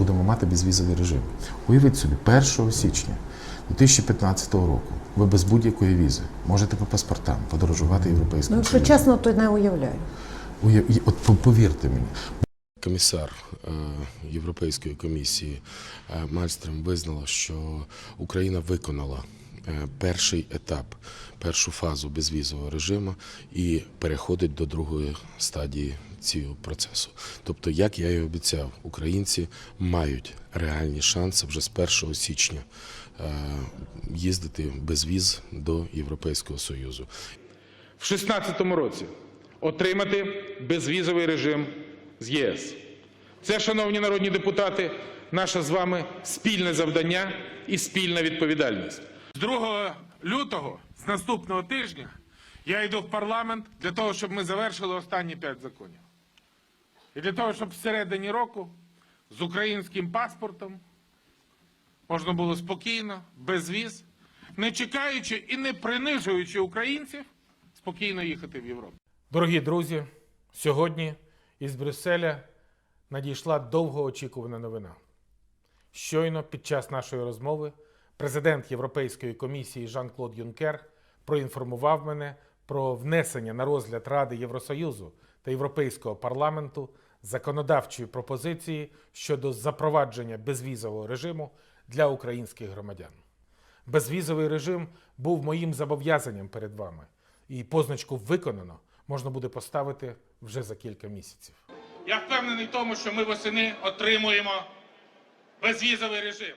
Будемо мати безвізовий режим. Уявіть собі, 1 січня 2015 року ви без будь-якої візи можете по паспортам подорожувати Ну, якщо чесно, то не уявляю. Уяв- От повірте мені, Комісар е, Європейської комісії е, Мальстрем визнала, що Україна виконала перший етап, першу фазу безвізового режиму і переходить до другої стадії цього процесу. Тобто, як я і обіцяв, українці мають реальні шанси вже з 1 січня е, їздити без віз до Європейського Союзу. в 2016 році отримати безвізовий режим з ЄС. Це, шановні народні депутати, наше з вами спільне завдання і спільна відповідальність. З 2 лютого, з наступного тижня, я йду в парламент для того, щоб ми завершили останні п'ять законів. І для того, щоб всередині року з українським паспортом можна було спокійно, без віз, не чекаючи і не принижуючи українців, спокійно їхати в Європу. Дорогі друзі, сьогодні із Брюсселя надійшла довгоочікувана новина. Щойно під час нашої розмови президент Європейської комісії Жан-Клод Юнкер проінформував мене про внесення на розгляд Ради Євросоюзу та Європейського парламенту законодавчої пропозиції щодо запровадження безвізового режиму для українських громадян. Безвізовий режим був моїм зобов'язанням перед вами, і позначку виконано можна буде поставити вже за кілька місяців. Я впевнений в тому, що ми восени отримуємо безвізовий режим.